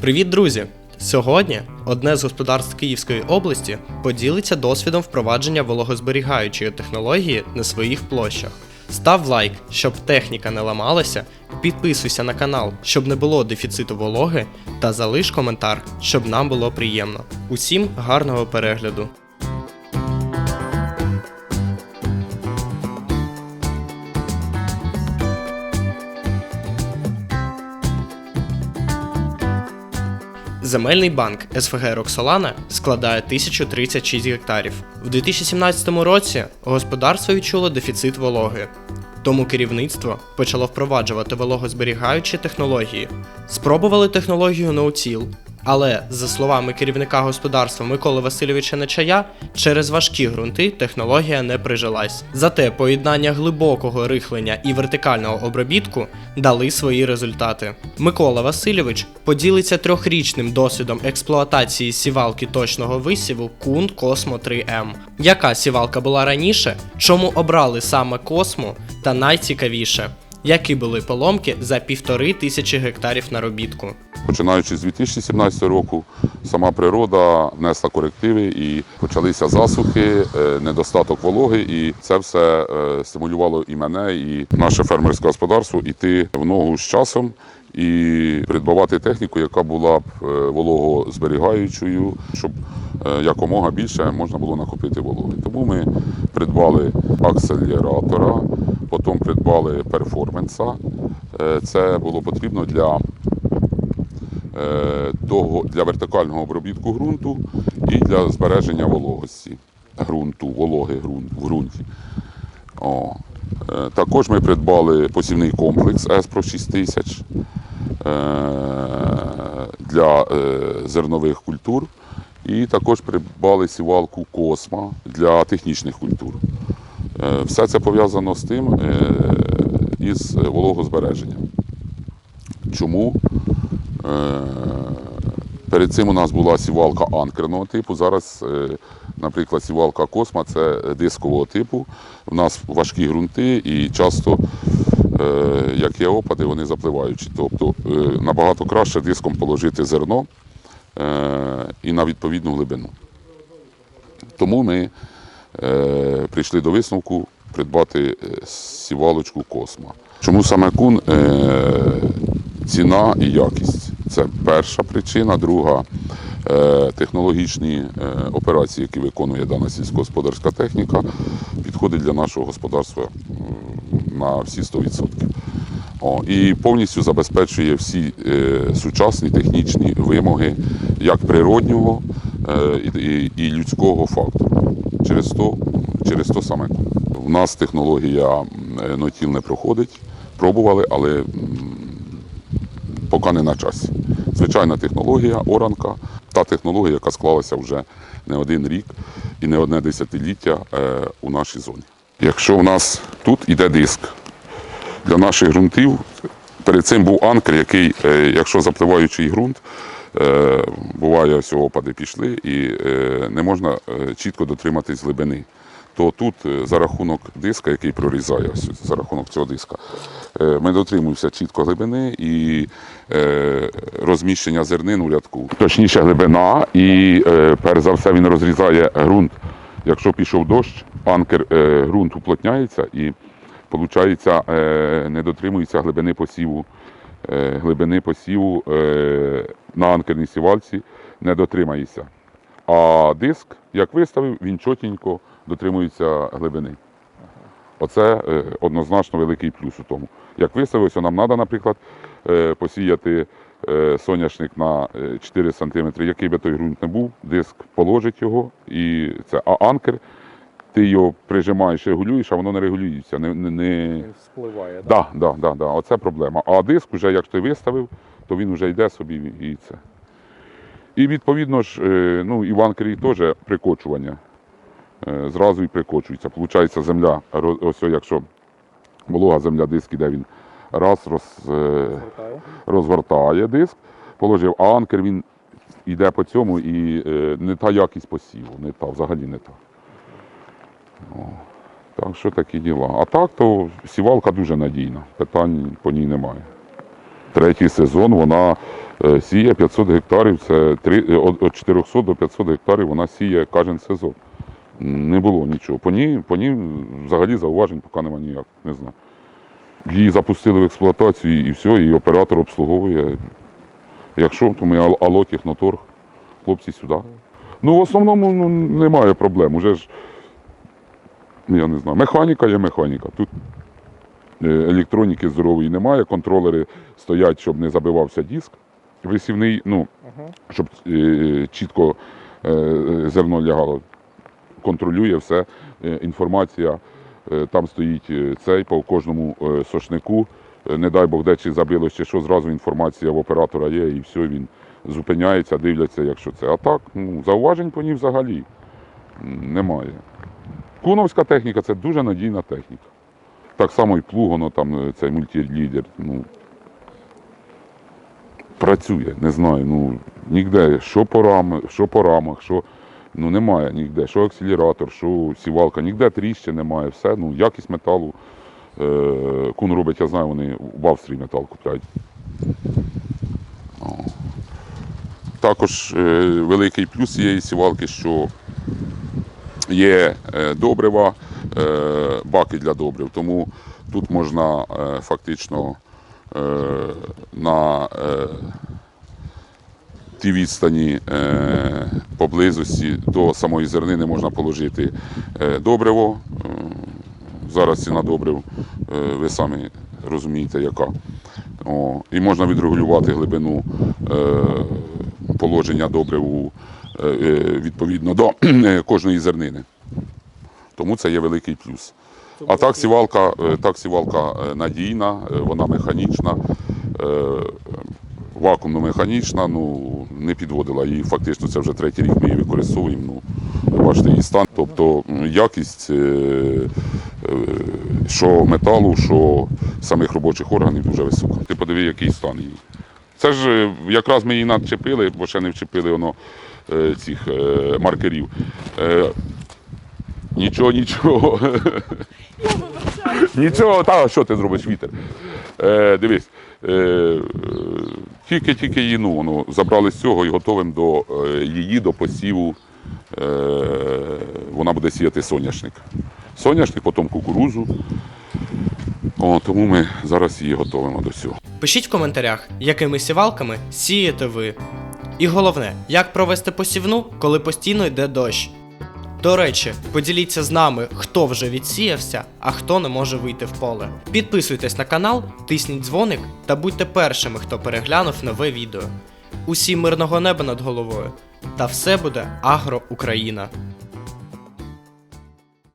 Привіт, друзі! Сьогодні одне з господарств Київської області поділиться досвідом впровадження вологозберігаючої технології на своїх площах. Став лайк, щоб техніка не ламалася, підписуйся на канал, щоб не було дефіциту вологи, та залиш коментар, щоб нам було приємно. Усім гарного перегляду! Земельний банк СФГ Роксолана складає 1036 гектарів. В 2017 році господарство відчуло дефіцит вологи. Тому керівництво почало впроваджувати вологозберігаючі технології. Спробували технологію ноутіл, але, за словами керівника господарства Миколи Васильовича Нечая, через важкі ґрунти технологія не прижилась. Зате поєднання глибокого рихлення і вертикального обробітку дали свої результати. Микола Васильович поділиться трьохрічним досвідом експлуатації сівалки точного висіву Кун Космо 3М. Яка сівалка була раніше, чому обрали саме Космо, та найцікавіше, які були поломки за півтори тисячі гектарів наробітку. Починаючи з 2017 року, сама природа внесла корективи і почалися засухи, е, недостаток вологи, і це все е, стимулювало і мене, і наше фермерське господарство йти в ногу з часом і придбавати техніку, яка була б е, вологозберігаючою, щоб якомога більше можна було накопити вологи. Тому ми придбали акселератора, потім придбали перформанса. Е, Це було потрібно для е, для вертикального обробітку ґрунту і для збереження вологості ґрунту, вологи в ґрунті. О. Е, Також ми придбали посівний комплекс Еспро 6000 е, для зернових культур. І також придбали сівалку Косма для технічних культур. Е, Все це пов'язано з тим, е, із вологозбереженням. Чому? Е, Перед цим у нас була сівалка анкерного типу. Зараз, наприклад, сівалка Косма це дискового типу. У нас важкі ґрунти і часто, як є опади, вони запливаючі. Тобто набагато краще диском положити зерно і на відповідну глибину. Тому ми прийшли до висновку придбати е, сівалочку Косма. Чому саме кун? Е, ціна і якість. Це перша причина. Друга е, технологічні е, операції, які виконує дана сільськогосподарська техніка, підходить для нашого господарства на всі 100%. О, і повністю забезпечує всі е, сучасні технічні вимоги як природнього е, і, людського фактору. Через то, через то саме у нас технологія нотіл не проходить. Пробували, але поки не на часі. Звичайна технологія, оранка, та технологія, яка склалася вже не один рік і не одне десятиліття е, у нашій зоні. Якщо у нас тут іде диск для наших ґрунтів, перед цим був анкер, який, е, якщо запливаючий ґрунт, буває, ось опади пішли і е, не можна е, чітко дотриматись глибини. То тут е, за рахунок диска, який прорізає, за рахунок цього диска, е, ми дотримуємося чітко глибини і е, розміщення зернин у рядку. Точніше глибина, і е, перш за все він розрізає ґрунт. Якщо пішов дощ, анкер е, ґрунт уплотняється і виходить, е, не дотримується глибини посіву. Е, глибини посіву е, на анкерній сівальці не дотримається. А диск, як виставив, він чотенько дотримується глибини. Оце е, однозначно великий плюс у тому. Як виставився, нам треба, наприклад, е, посіяти е, соняшник на е, 4 см, який би той ґрунт не був, диск положить його, і це, а анкер, ти його прижимаєш, регулюєш, а воно не регулюється. Не, не, не... Спливає, Да, да, да, да. Оце проблема. А диск, вже як ти виставив, то він вже йде собі і це. І відповідно ж, е, ну, і в анкері теж прикочування. Е, Зразу і прикочується. Получається, земля, ось якщо волога земля, диск іде, він раз роз, е, Звертаю. розвертає диск, положив, а анкер він йде по цьому і не та якість посіву, не та, взагалі не та. О, так що такі діла. А так, то сівалка дуже надійна, питань по ній немає. Третій сезон вона е, сіє 500 гектарів. Це три, е, від від 400 до 500 гектарів вона сіє кожен сезон. Не було нічого. По ній, по ній взагалі зауважень поки немає ніяк. Не знаю. Її запустили в експлуатацію і все, і оператор обслуговує. Якщо, то ми Ал- Алло Техноторг, хлопці сюди. Ну, в основному ну, немає проблем. Уже ж, я не знаю, механіка є механіка. Тут електроніки здорової немає, контролери стоять, щоб не забивався диск висівний, ну, щоб е, чітко е, е, зерно лягало. Контролює все, е, інформація. Е, Там стоїть е, цей по кожному е, сошнику. Е, Не дай Бог, де чи забилось, чи що, зразу інформація в оператора є, і все, він зупиняється, дивляться, якщо це. А так, ну, зауважень по ній взагалі немає. Куновська техніка це дуже надійна техніка. Так само і плуг, воно там е, цей мультилідер. Ну, працює, не знаю. Ну, ніде, що по рамах, що по рамах, що ну, немає ніде, що акселератор, що сівалка, ніде тріщин немає, все, ну, якість металу. Е, кун робить, я знаю, вони в Австрії метал купляють. Також е, великий плюс цієї сівалки, що є е, добрива, баки для добрив. Тому тут можна е, фактично е, на е, тій відстані е, поблизості до самої зернини можна положити е, добриво. Е, Зараз ціна добрив, е, ви самі розумієте, яка. О, і можна відрегулювати глибину е, положення добрив у, е, е, відповідно до е, кожної зернини. Тому це є великий плюс. А так сівалка, е, так сівалка е, надійна, е, вона механічна, е, вакуумно-механічна, ну не підводила її. Фактично це вже третій рік ми її використовуємо. Ну, бачите її стан. Тобто якість що металу, що самих робочих органів дуже висока. Ти подиви, який стан її. Це ж якраз ми її надчепили, бо ще не вчепили воно цих маркерів. Нічого, нічого. Нічого, та що ти зробиш вітер? Е, дивись, е, тільки-тільки її ну, воно, забрали з цього і готовим до е, її до посіву. Е, вона буде сіяти соняшник. Соняшник, потім кукурузу. О, тому ми зараз її готуємо до цього. Пишіть в коментарях, якими сівалками сієте ви. І головне, як провести посівну, коли постійно йде дощ. До речі, поділіться з нами, хто вже відсіявся, а хто не може вийти в поле. Підписуйтесь на канал, тисніть дзвоник та будьте першими, хто переглянув нове відео. Усім мирного неба над головою. Та все буде Агро Україна!